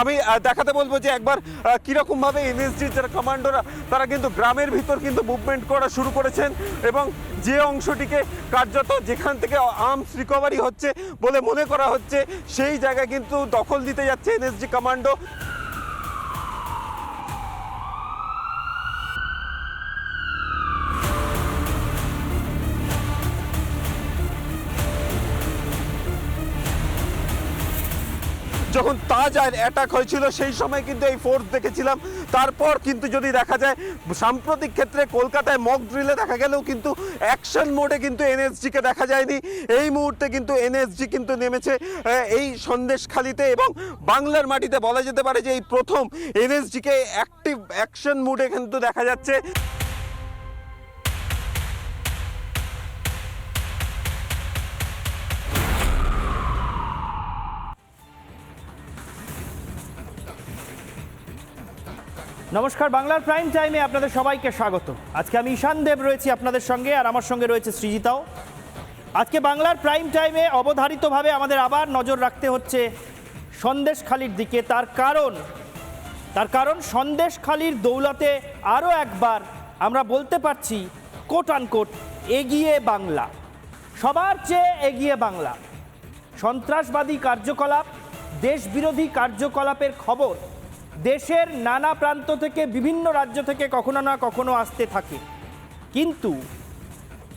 আমি দেখাতে বলব যে একবার কীরকমভাবে কীরকম ভাবে এনএসজির যারা কমান্ডোরা, তারা কিন্তু গ্রামের ভিতর কিন্তু মুভমেন্ট করা শুরু করেছেন এবং যে অংশটিকে কার্যত যেখান থেকে আর্মস রিকভারি হচ্ছে বলে মনে করা হচ্ছে, সেই জায়গায় কিন্তু দখল দিতে যাচ্ছে এনএসজি কমান্ডো। যখন তাজ অ্যাটাক হয়েছিল, সেই সময় কিন্তু এই ফোর্স দেখেছিলাম। তারপর কিন্তু যদি দেখা যায়, সাম্প্রতিক ক্ষেত্রে কলকাতায় মক ড্রিলে দেখা গেলেও কিন্তু অ্যাকশন মোডে কিন্তু এনএসজিকে দেখা যায়নি। এই মুহূর্তে কিন্তু এনএসজি কিন্তু নেমেছে এই সন্দেশখালিতে এবং বাংলার মাটিতে বলা যেতে পারে যে এই প্রথম এনএসজিকে অ্যাক্টিভ অ্যাকশন মুডে কিন্তু দেখা যাচ্ছে। নমস্কার, বাংলার প্রাইম টাইমে আপনাদের সবাইকে স্বাগত। আজকে আমি ঈশান দেব রয়েছি আপনাদের সঙ্গে, আর আমার সঙ্গে রয়েছে সৃজিতাও। আজকে বাংলার প্রাইম টাইমে অবধারিতভাবে আমাদের আবার নজর রাখতে হচ্ছে সন্দেশখালির দিকে। তার কারণ তার কারণ সন্দেশখালির দৌলতে আরও একবার আমরা বলতে পারছি কোট আনকোট এগিয়ে বাংলা। সবার চেয়ে এগিয়ে বাংলা। সন্ত্রাসবাদী কার্যকলাপ, দেশবিরোধী কার্যকলাপের খবর দেশের নানা প্রান্ত থেকে, বিভিন্ন রাজ্য থেকে কখনো না কখনো আসতে থাকে। কিন্তু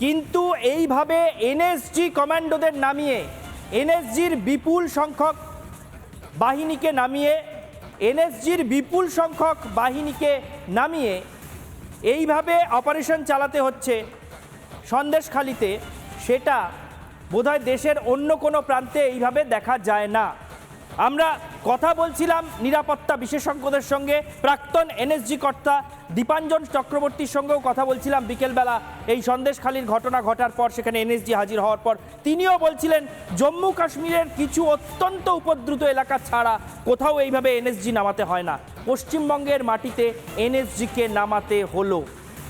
কিন্তু এইভাবে এনএসজি কমান্ডোদের নামিয়ে, এনএসজির বিপুল সংখ্যক বাহিনীকে নামিয়ে, এনএসজির বিপুল সংখ্যক বাহিনীকে নামিয়ে এইভাবে অপারেশন চালাতে হচ্ছে সন্দেশখালিতে, সেটা বোধহয় দেশের অন্য কোনো প্রান্তে এইভাবে দেখা যায় না। আমরা কথা বলছিলাম নিরাপত্তা বিশেষজ্ঞদের সঙ্গে। প্রাক্তন এনএসজি কর্তা দীপাঞ্জন চক্রবর্তীর সঙ্গেও কথা বলছিলাম বিকেলবেলা। এই সন্দেশখালির ঘটনা ঘটার পর সেখানে এনএসজি হাজির হওয়ার পর তিনিও বলছিলেন, জম্মু কাশ্মীরের কিছু অত্যন্ত উপদ্রুত এলাকা ছাড়া কোথাও এইভাবে এনএসজি নামাতে হয় না। পশ্চিমবঙ্গের মাটিতে এনএসজিকে নামাতে হলো।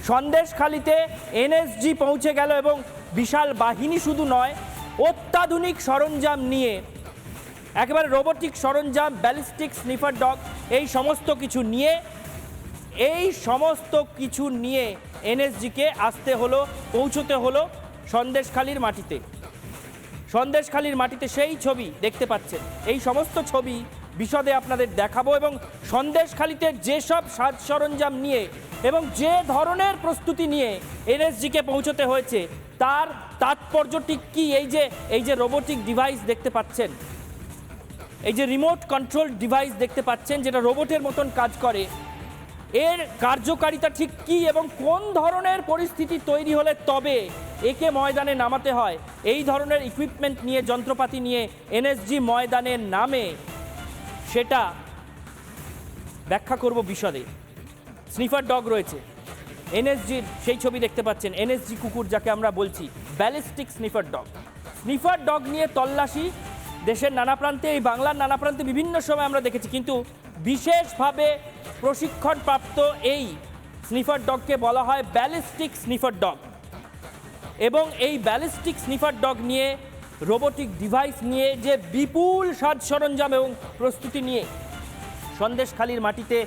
সন্দেশখালিতে এনএসজি পৌঁছে গেল এবং বিশাল বাহিনী শুধু নয়, অত্যাধুনিক সরঞ্জাম নিয়ে একেবারে রোবোটিক সরঞ্জাম ব্যালিস্টিক স্নিফার ডগ এই সমস্ত কিছু নিয়ে, এই সমস্ত কিছু নিয়ে এনএসজিকে আসতে হলো, পৌঁছতে হলো সন্দেশখালির মাটিতে। সন্দেশখালির মাটিতে সেই ছবি দেখতে পাচ্ছেন। এই সমস্ত ছবি বিশদে আপনাদের দেখাবো এবং সন্দেশখালিতে যেসব সাজ সরঞ্জাম নিয়ে এবং যে ধরনের প্রস্তুতি নিয়ে এনএসজিকে পৌঁছতে হয়েছে, তার তাৎপর্যটি কি? এই যে এই যে রোবোটিক ডিভাইস দেখতে পাচ্ছেন এই যে রিমোট কন্ট্রোল ডিভাইস দেখতে পাচ্ছেন, যেটা রোবটের মতন কাজ করে, এর কার্যকারিতা ঠিক কি এবং কোন ধরনের পরিস্থিতি তৈরি হলে তবে একে ময়দানে নামাতে হয়? এই ধরনের ইকুইপমেন্ট নিয়ে, যন্ত্রপাতি নিয়ে এনএসজি ময়দানে নামে, সেটা ব্যাখ্যা করব বিশদে। স্নিফার ডগ রয়েছে। এনএসজির সেই ছবি দেখতে পাচ্ছেন। এনএসজি কুকুর যাকে আমরা বলছি ballistic sniffer dog sniffer dog নিয়ে তল্লাশি দেশের নানা প্রান্তে, এই বাংলার নানা প্রান্তে বিভিন্ন সময় আমরা দেখেছি। কিন্তু বিশেষভাবে প্রশিক্ষণপ্রাপ্ত এই স্নিফার ডগকে বলা হয় ব্যালিস্টিক স্নিফার ডগ। এবং এই ব্যালিস্টিক স্নিফার ডগ নিয়ে, রোবোটিক ডিভাইস নিয়ে যে বিপুল সাজ সরঞ্জাম এবং প্রস্তুতি নিয়ে সন্দেশখালির মাটিতে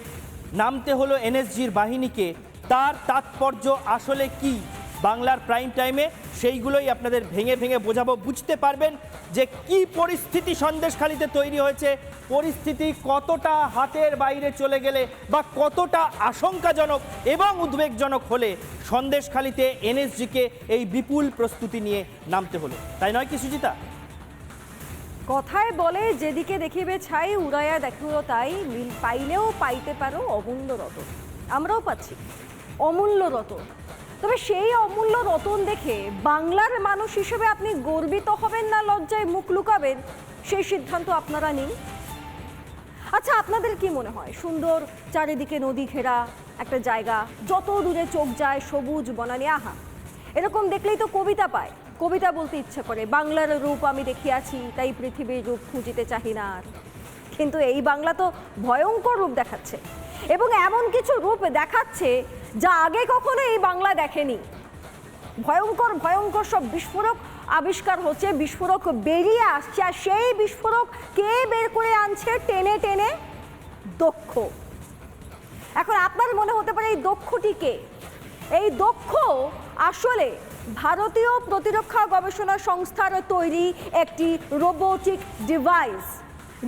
নামতে হলো এনএসজির বাহিনীকে, তার তাৎপর্য আসলে কি? বাংলার প্রাইম টাইমে সেইগুলোই আপনাদের ভেঙে ভেঙে বোঝাবো। বুঝতে পারবেন যে কি পরিস্থিতি সন্দেশখালিতে তৈরি হয়েছে, পরিস্থিতি কতটা হাতের বাইরে চলে গেলে বা কতটা আশঙ্কাজনক এবং উদ্বেগজনক হলে সন্দেশখালিতে এনএসজিকে এই বিপুল প্রস্তুতি নিয়ে নামতে হলো। তাই নয় কি সুজিতা কথায় বলে যেদিকে দেখিবে ছাই, উড়াইয়া দেখিও তাই। মিল পাইলেও পাইতে পারো অমূল্য রতন। আমরাও পাচ্ছি। অমূল্য রতন। তবে সেই অমূল্য রতন দেখে বাংলার মানুষ হিসেবে আপনি গর্বিত হবেন না, লজ্জায় মুখ লুকাবেন, সেই সিদ্ধান্ত আপনারা নিন। আচ্ছা আপনাদের কি মনে হয়? সুন্দর চারিদিকে নদী ঘেরা, একটা জায়গা, যত দূরে চোখ যায় সবুজ বনানি, আহা! এরকম দেখলেই তো কবিতা পায়। কবিতা বলতে ইচ্ছে করে, বাংলার রূপ আমি দেখিয়াছি, তাই পৃথিবীর রূপ খুঁজিতে চাহি না আর। কিন্তু এই বাংলা তো ভয়ঙ্কর রূপ দেখাচ্ছে এবং এমন কিছু রূপ দেখাচ্ছে যা আগে কখনো এই বাংলা দেখেনি। ভয়ঙ্কর ভয়ঙ্কর সব বিস্ফোরক আবিষ্কার হচ্ছে, বিস্ফোরক বেরিয়ে আসছে, আর সেই বিস্ফোরক কে বের করে আনছে টেনে টেনে? দক্ষ। এখন আপনার মনে হতে পারে এই দক্ষটিকে এই দক্ষ আসলে ভারতীয় প্রতিরক্ষা গবেষণা সংস্থার তৈরি একটি রোবোটিক ডিভাইস,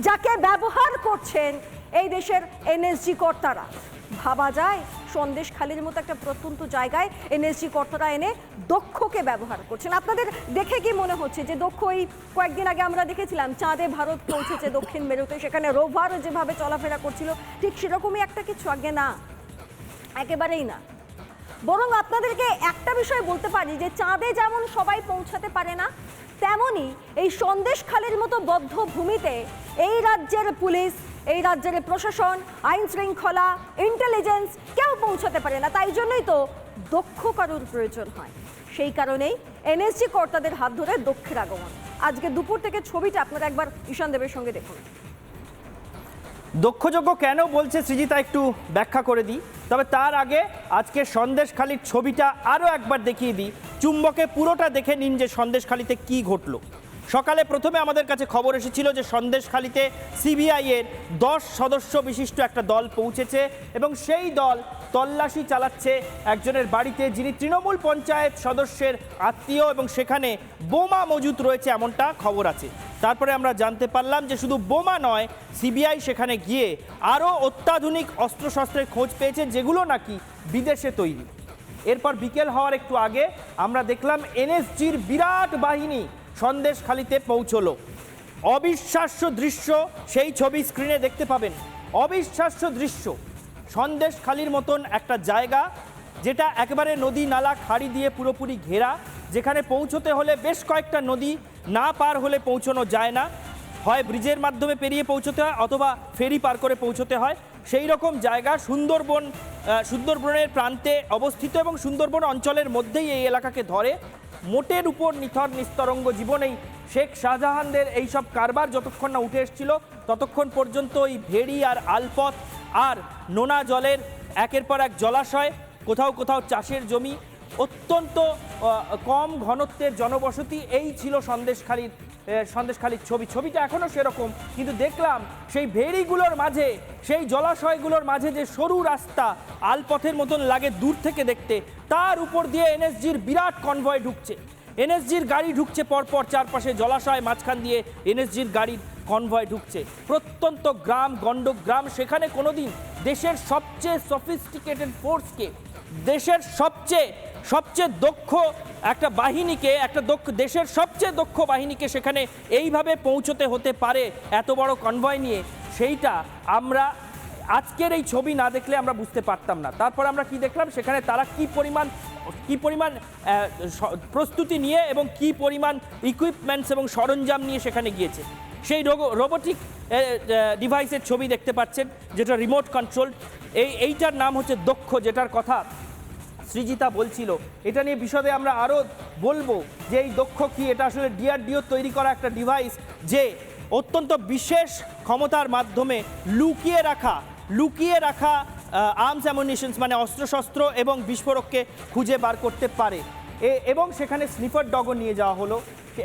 যাকে ব্যবহার করছেন এই দেশের এনএসজি কর্তারা। ভাবা যায়। সন্দেশখালির মতো একটা প্রত্যন্ত জায়গায় এনএসজি কর্তারা এনে দক্ষকে ব্যবহার করছেন। আপনাদের দেখে কি মনে হচ্ছে যে দক্ষ এই কয়েকদিন আগে আমরা দেখেছিলাম, চাঁদে ভারত পৌঁছেছে দক্ষিণ মেরুতে, সেখানে রোভার যেভাবে চলাফেরা করছিল, ঠিক সেরকমই একটা কিছু আগে না। একেবারেই না। বরং আপনাদেরকে একটা বিষয় বলতে পারি যে চাঁদে যেমন সবাই পৌঁছাতে পারে না তেমনি এই সন্দেশখালের মতো বদ্ধ ভূমিতে এই রাজ্যের পুলিশ এই রাজ্যের প্রশাসন, আইন শৃঙ্খলা ইন্টেলিজেন্স কেউ পৌঁছাতে পারে না, তাই জন্যই তো দক্ষ কারুর প্রয়োজন হয়। সেই কারণেই এনএসজি কর্তাদের হাত ধরে দক্ষের আগমন। আজকে দুপুর থেকে ছবিটা আপনারা একবার ঈশান দেবের সঙ্গে দেখুন। দক্ষযোগ্য কেন বলছে সৃজিতা একটু ব্যাখ্যা করে দিই। তবে তার আগে আজকে সন্দেশখালির ছবিটা আরও একবার দেখিয়ে দিই। চুম্বকে পুরোটা দেখে নিন যে সন্দেশখালিতে কি ঘটলো। সকালে প্রথমে আমাদের কাছে খবর এসেছিল যে সন্দেশখালিতে সিবিআই এর দশ সদস্য বিশিষ্ট একটা দল পৌঁছেছে এবং সেই দল তল্লাশি চালাচ্ছে একজনের বাড়িতে যিনি তৃণমূল পঞ্চায়েত সদস্যের আত্মীয় এবং সেখানে বোমা মজুত রয়েছে এমনটা খবর আছে। তারপরে আমরা জানতে পারলাম যে শুধু বোমা নয়, সিবিআই সেখানে গিয়ে আরও অত্যাধুনিক অস্ত্রশস্ত্রের খোঁজ পেয়েছে যেগুলো নাকি বিদেশে তৈরি। এরপর বিকেল হওয়ার একটু আগে আমরা দেখলাম এনএসজির বিরাট বাহিনী সন্দেশখালিতে পৌঁছলো। অবিশ্বাস্য দৃশ্য সেই ছবি স্ক্রিনে দেখতে পাবেন। অবিশ্বাস্য দৃশ্য। সন্দেশখালির মতন একটা জায়গা যেটা একেবারে নদী নালা খাড়ি দিয়ে পুরোপুরি ঘেরা, যেখানে পৌঁছতে হলে বেশ কয়েকটা নদী না পার হলে পৌঁছানো যায় না। হয় ব্রিজের মাধ্যমে পেরিয়ে পৌঁছতে হয় অথবা ফেরি পার করে পৌঁছতে হয়। সেই রকম জায়গা সুন্দরবন সুন্দরবনের প্রান্তে অবস্থিত এবং সুন্দরবন অঞ্চলের মধ্যেই এই এলাকাকে ধরে। মোটের উপর নিথর নিস্তরঙ্গ জীবনেই শেখ শাহজাহানদের এইসব কারবার যতক্ষণ না উঠে এসেছিল, ততক্ষণ পর্যন্ত ওই ভেড়ি আর আলপথ আর নোনা জলের একের পর এক জলাশয়, কোথাও কোথাও চাষের জমি, অত্যন্ত কম ঘনত্বের জনবসতি, এই ছিল সন্দেশখালীর সন্দেশখালীর ছবি, ছবিটা এখনও সেরকম, কিন্তু দেখলাম সেই ভেরিগুলোর মাঝে, সেই জলাশয়গুলোর মাঝে যে সরু রাস্তা, আলপথের মতন লাগে দূর থেকে দেখতে, তার উপর দিয়ে এনএসজির বিরাট কনভয় ঢুকছে। এনএসজির গাড়ি ঢুকছে পরপর চারপাশে জলাশয়, মাঝখান দিয়ে এনএসজির গাড়ির কনভয় ঢুকছে। প্রত্যন্ত গ্রাম গণ্ডক গ্রাম সেখানে কোনোদিন দেশের সবচেয়ে সফিস্টিকেটেড ফোর্সকে দেশের সবচেয়ে সবচেয়ে দক্ষ একটা বাহিনীকে, একটা দক্ষ, দেশের সবচেয়ে দক্ষ বাহিনীকে সেখানে এইভাবে পৌঁছতে হতে পারে এত বড় কনভয় নিয়ে, সেইটা আমরা আজকের এই ছবি না দেখলে আমরা বুঝতে পারতাম না। তারপর আমরা কি দেখলাম? সেখানে তারা কি পরিমাণ কি পরিমাণ প্রস্তুতি নিয়ে এবং কি পরিমাণ ইকুইপমেন্টস এবং সরঞ্জাম নিয়ে সেখানে গিয়েছে। সেই রোবোটিক ডিভাইসের ছবি দেখতে পাচ্ছেন, যেটা রিমোট কন্ট্রোল এই, এইটার নাম হচ্ছে দক্ষ, যেটার কথা সৃজিতা বলছিল। এটা নিয়ে বিশদে আমরা আরও বলব যে এই দক্ষ কি? এটা আসলে ডিআরডিও তৈরি করা একটা ডিভাইস যে অত্যন্ত বিশেষ ক্ষমতার মাধ্যমে লুকিয়ে রাখা লুকিয়ে রাখা আর্মস অ্যামুনিশনস মানে অস্ত্রশস্ত্র এবং বিস্ফোরককে খুঁজে বার করতে পারে। এবং সেখানে স্নিফার ডগও নিয়ে যাওয়া হলো।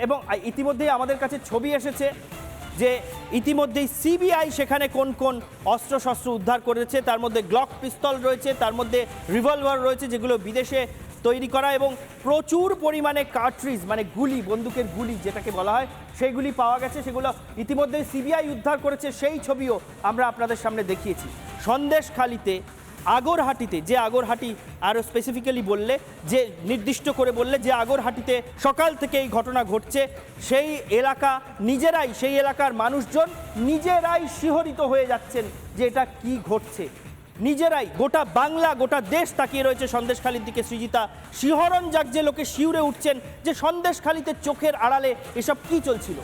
এবং ইতিমধ্যেই আমাদের কাছে ছবি এসেছে। যে ইতিমধ্যেই সিবিআই সেখানে কোন কোন অস্ত্রশস্ত্র উদ্ধার করেছে, তার মধ্যে গ্লক পিস্তল রয়েছে, তার মধ্যে রিভলভার রয়েছে যেগুলো বিদেশে তৈরি করা এবং প্রচুর পরিমাণে কার্ট্রিজ মানে গুলি, বন্দুকের গুলি যেটাকে বলা হয়, সেইগুলি পাওয়া গেছে, সেগুলো ইতিমধ্যেই সিবিআই উদ্ধার করেছে, সেই ছবিও আমরা আপনাদের সামনে দেখিয়েছি। সন্দেশখালিতে আগরহাটিতে, যে আগরহাটি আরও স্পেসিফিক্যালি বললে, যে নির্দিষ্ট করে বললে যে আগরহাটিতে সকাল থেকে এই ঘটনা ঘটছে, সেই এলাকা নিজেরাই, সেই এলাকার মানুষজন নিজেরাই শিহরিত হয়ে যাচ্ছেন যে এটা কি ঘটছে। নিজেরাই, গোটা বাংলা, গোটা দেশ তাকিয়ে রয়েছে সন্দেশখালির দিকে। সৃজিতা, শিহরণ যাক যে লোকে শিউরে উঠছেন, যে সন্দেশখালিতে চোখের আড়ালে এসব কি চলছিল?